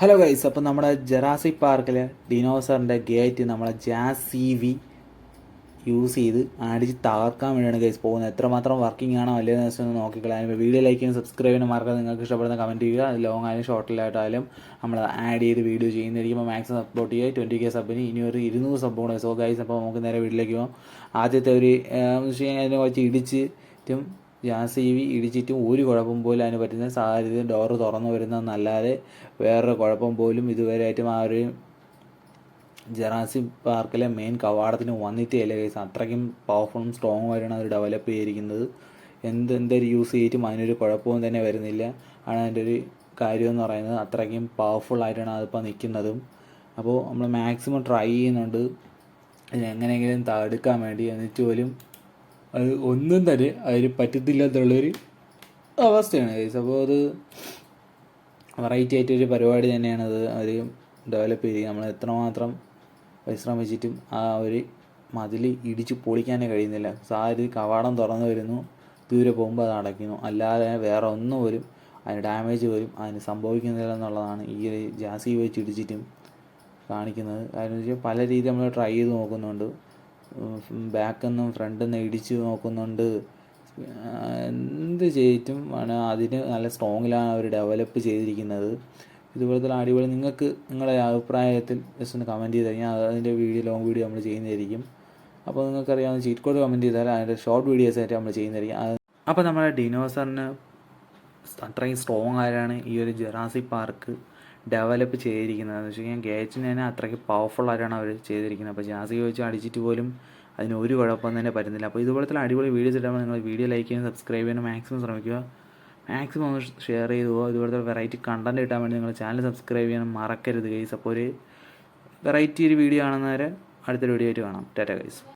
Hello guys അപ്പോൾ നമ്മുടെ Jurassic പാർക്കിലെ ഡിനോസറിന്റെ ഗേറ്റ് നമ്മളെ ജാസ് സി വി യൂസ് ചെയ്ത് അടിച്ച് തകർക്കാൻ വേണ്ടിയാണ് ഗൈസ് പോകുന്നത്. എത്രമാത്രം വർക്കിംഗ് ആണോ അല്ലേ എന്ന് നോക്കിക്കളയാൻ. വീഡിയോ ലൈക്ക് ചെയ്യാൻ സബ്സ്ക്രൈബ് ചെയ്യാൻ മറക്കാതെ നിങ്ങൾക്ക് ഇഷ്ടപ്പെടുന്ന കമന്റ് ചെയ്യുക. അത് ലോങ് ആയാലും ഷോർട്ടിലായിട്ടായാലും നമ്മൾ ആഡ് ചെയ്ത് വീഡിയോ ചെയ്യുന്നതായിരിക്കും. മാക്സിമം സപ്പോർട്ട് ചെയ്യുക. ട്വന്റി കെ സബിന് ഇനി ഒരു ഇരുന്നൂറ് കൂടെ സോ ഗൈസ് അപ്പോൾ നമുക്ക് നേരെ വീട്ടിലേക്ക് പോകാം. ആദ്യത്തെ ഒരു അതിനെ വെച്ച് ഇടിച്ചിട്ടും ജാസ് ഇ വി ഇടിച്ചിട്ടും ഒരു കുഴപ്പം പോലും അതിന് പറ്റുന്ന സാഹചര്യം ഡോറ് തുറന്നു വരുന്നതെന്നല്ലാതെ വേറൊരു കുഴപ്പം പോലും ഇതുവരെയായിട്ടും ആ ഒരു ജറാസി പാർക്കിലെ മെയിൻ കവാടത്തിന് വന്നിട്ടേ അല്ലേ കേസ് അത്രയ്ക്കും പവർഫുള്ളും സ്ട്രോങ് ആയിട്ടാണ് അത് ഡെവലപ്പ് ചെയ്തിരിക്കുന്നത്. എന്ത് എന്തൊരു യൂസ് ചെയ്തിട്ടും അതിനൊരു കുഴപ്പവും തന്നെ വരുന്നില്ല. ആണ് അതിന്റെ ഒരു കാര്യം എന്ന് പറയുന്നത്. അത്രയ്ക്കും പവർഫുൾ ആയിട്ടാണ് അതിപ്പോൾ നിൽക്കുന്നതും. അപ്പോൾ നമ്മൾ മാക്സിമം ട്രൈ ചെയ്യുന്നുണ്ട്. ഇതിനെങ്ങനെയെങ്കിലും തടുക്കാൻ വേണ്ടി എന്നിട്ട് പോലും അത് ഒന്നും തന്നെ അതിന് പറ്റത്തില്ലാത്തുള്ളൊരു അവസ്ഥയാണ് ഗൈസ് അപ്പോൾ അത് വെറൈറ്റി ആയിട്ടൊരു പരിപാടി തന്നെയാണ് അത്. അവർ ഡെവലപ്പ് ചെയ്ത് നമ്മൾ എത്രമാത്രം പരിശ്രമിച്ചിട്ടും ആ ഒരു മതിൽ ഇടിച്ച് പൊളിക്കാനേ കഴിയുന്നില്ല. സാരി കവാടം തുറന്നു വരുന്നു. ദൂരെ പോകുമ്പോൾ അത് അടയ്ക്കുന്നു. അല്ലാതെ വേറെ ഒന്നും വരും അതിന് ഡാമേജ് വരും അതിന് സംഭവിക്കുന്നില്ല എന്നുള്ളതാണ് ഈ ഒരു ജാസി വെച്ച് ഇടിച്ചിട്ടും കാണിക്കുന്നത്. കാരണം വെച്ചാൽ പല രീതിയിൽ നമ്മൾ ട്രൈ ചെയ്ത് നോക്കുന്നുണ്ട്. ബാക്കിൽ നിന്നും ഫ്രണ്ടിൽ നിന്ന് ഇടിച്ച് നോക്കുന്നുണ്ട്. എന്ത് ചെയ്തിട്ടും ആണ് അതിന് നല്ല സ്ട്രോങ്ങിലാണ് അവർ ഡെവലപ്പ് ചെയ്തിരിക്കുന്നത്. ഇതുപോലത്തെ അടിപൊളി. നിങ്ങൾക്ക് നിങ്ങളുടെ അഭിപ്രായത്തിൽ ജസ്റ്റ് ഒന്ന് കമന്റ് ചെയ്ത് കഴിഞ്ഞാൽ അതിന്റെ വീഡിയോ ലോങ് വീഡിയോ നമ്മൾ ചെയ്യുന്നതായിരിക്കും. അപ്പോൾ നിങ്ങൾക്കറിയാവുന്ന ചീറ്റ് കോഡ് കമന്റ് ചെയ്താൽ അതിന്റെ ഷോർട്ട് വീഡിയോസ് ആയിട്ട് നമ്മൾ ചെയ്യുന്നതായിരിക്കും. അപ്പോൾ നമ്മുടെ ഡിനോസറിന് അത്രയും സ്ട്രോങ് ആയാണ് ഈ ഒരു ജെറാസി പാർക്ക് ഡെവലപ്പ് ചെയ്തിരിക്കുന്നത്. എന്ന് വെച്ച് കഴിഞ്ഞാൽ ഗേറ്റിന് തന്നെ അത്രയ്ക്ക് പവർഫുൾ ആയിട്ടാണ് അവർ ചെയ്തിരിക്കുന്നത്. അപ്പോൾ ജാസി വെച്ച് അടിച്ചിട്ട് പോലും അതിന് ഒരു കുഴപ്പം തന്നെ പറ്റുന്നില്ല. അപ്പോൾ ഇതുപോലത്തെ അടിപൊളി വീഡിയോസ് ഇട്ടാൽ നിങ്ങൾ വീഡിയോ ലൈക്ക് ചെയ്യാൻ സബ്സ്ക്രൈബ് ചെയ്യാൻ മാക്സിമം ശ്രമിക്കുക. മാക്സിമം ഒന്ന് ഷെയർ ചെയ്തു ഇതുപോലത്തെ വെറൈറ്റി കണ്ടന്റ് കിട്ടാൻ വേണ്ടി നിങ്ങൾ ചാനൽ സബ്സ്ക്രൈബ് ചെയ്യാൻ മറക്കരുത് ഗൈസ് അപ്പോൾ ഒരു വെറൈറ്റി ഒരു വീഡിയോ കാണുന്നവരെ അടുത്തൊരു വീഡിയോ ആയിട്ട് കാണാം. ടാറ്റ ഗൈസ്